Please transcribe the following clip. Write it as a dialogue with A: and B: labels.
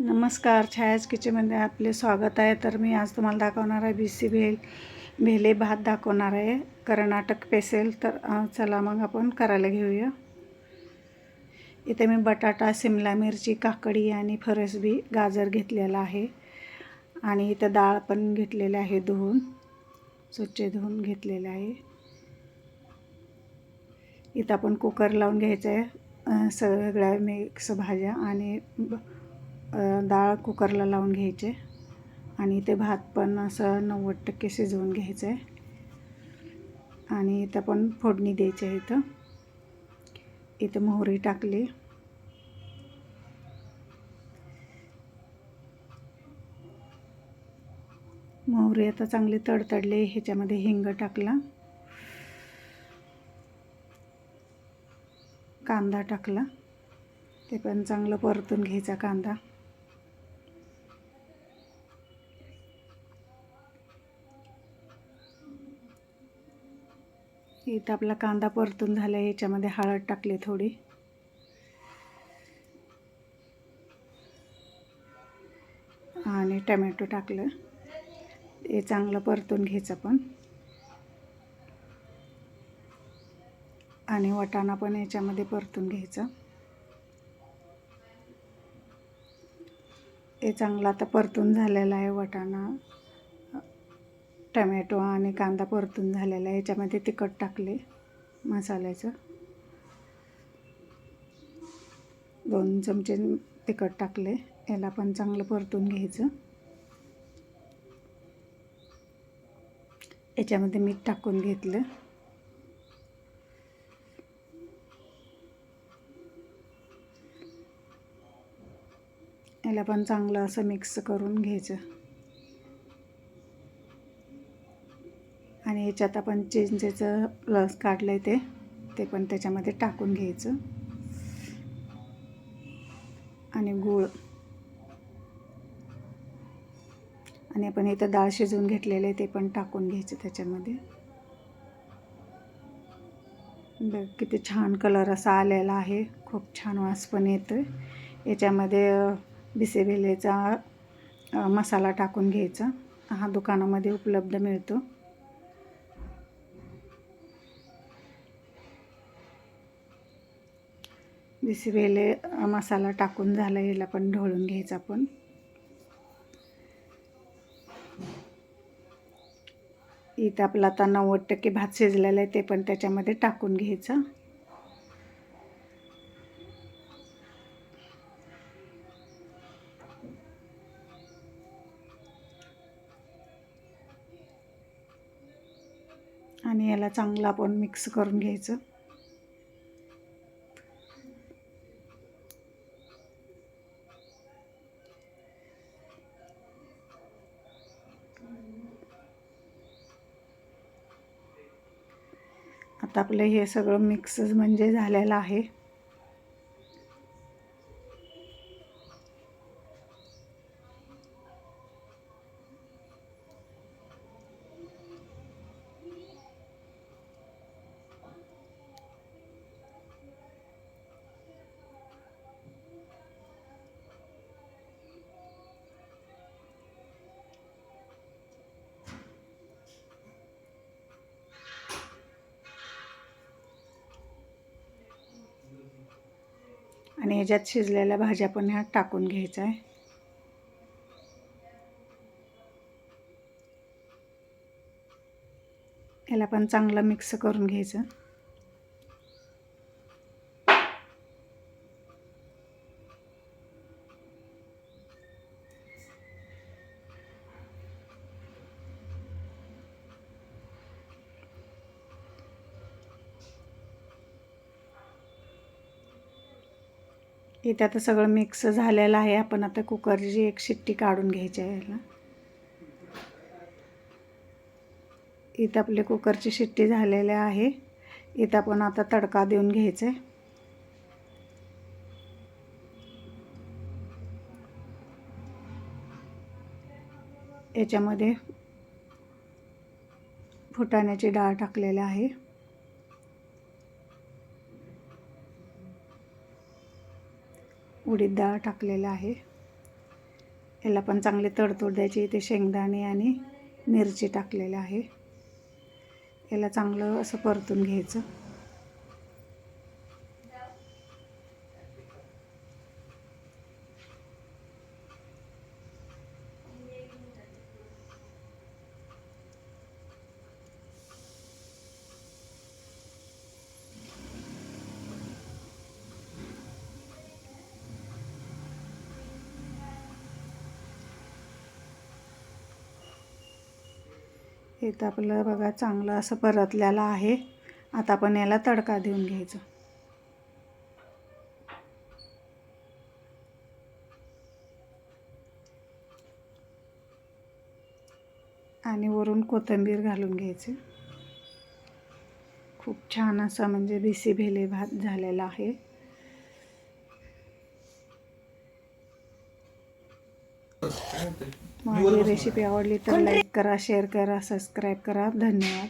A: नमस्कार छायाज किचनमध्ये आपले स्वागत आहे. तर मी आज तुम्हाला दाखवणार आहे बिसी भेल भेले भात दाखवणार आहे. कर्नाटक पेसेल. तर चला मग आपण करायला घेऊया. इथे मी बटाटा शिमला मिरची काकडी आणि फरसबी गाजर घेतलेला आहे. आणि इथं डाळ पण घेतलेली आहे धुवून स्वच्छ धुवून घेतलेले आहे. इथं आपण कुकर लावून घ्यायचं आहे सगळ्या मिक्स भाज्या आणि ब- डाळ कुकरला लावून घ्यायचे आणि ते भात पण असं नव्वद टक्के शिजवून घ्यायचं. आहे आणि इथं पण फोडणी द्यायची आहे इथं. इथं मोहरी टाकली. मोहरी आता चांगली तडतडले ह्याच्यामध्ये हिंग टाकला. कांदा टाकला. ते पण चांगलं परतून घ्यायचा कांदा. इथं आपला कांदा परतून झाला आहे याच्यामध्ये हळद टाकली थोडी. आणि टमॅटो टाकलं. हे चांगलं परतून घ्यायचं पण. आणि वटाणा पण याच्यामध्ये परतून घ्यायचा. हे चांगलं आता परतून झालेलं आहे वटाणा. टमॅटो आणि कांदा परतून झालेला आहे. याच्यामध्ये तिखट टाकले मसाल्याचं. दोन चमचे तिखट टाकले. याला पण चांगलं परतून घ्यायचं. याच्यामध्ये मीठ टाकून घेतलं. याला पण चांगलं असं मिक्स करून घ्यायचं. ह्याच्यात आपण चिंचेचं रस काढलं आहे ते ते पण त्याच्यामध्ये टाकून घ्यायचं. आणि गूळ. आणि आपण इथं डाळ शिजवून घेतलेले ते पण टाकून घ्यायचं त्याच्यामध्ये. बघ किती छान कलर असा आलेला आहे. खूप छान वास पण येतो याच्यामध्ये बिसेबेलेचा मसाला टाकून घ्यायचा. हा दुकानामध्ये उपलब्ध मिळतो. बिसीबेले मसाला टाकून झाला याला पण ढवळून घ्यायचा आपण. इथं आपला आता नव्वद टक्के भात शिजलेला आहे ते पण त्याच्यामध्ये टाकून घ्यायचं. आणि याला चांगलं आपण मिक्स करून घ्यायचं. आता आपलं हे सगळं मिक्स म्हणजे झालेलं आहे. आणि ह्याच्यात शिजलेल्या भाज्या पण ह्या टाकून घ्यायचा आहे. याला पण चांगलं मिक्स करून घ्यायचं. इथे आता सगळं मिक्स झालेलं आहे. आपण आता कुकरची एक शिट्टी काढून घ्यायची आहे याला. इथं आपली कुकरची शिट्टी झालेली आहे. इथं आपण आता तडका देऊन घ्यायचं. आहे याच्यामध्ये फुटाण्याची डाळ टाकलेली आहे. उडीद डाळ टाकलेलं आहे. याला पण चांगले तडतोड द्यायची. इथे शेंगदाणे आणि मिरची टाकलेलं आहे. याला चांगलं असं परतून घ्यायचं. इथं आपलं बघा चांगलं असं परतलेलं आहे. आता आपण याला तडका देऊन घ्यायचं. आणि वरून कोथिंबीर घालून घ्यायचे. खूप छान असा म्हणजे बिसी भेले भात झालेला आहे. माझी रेसिपी आवडली तर लाईक करा शेअर करा सबस्क्राईब करा. धन्यवाद.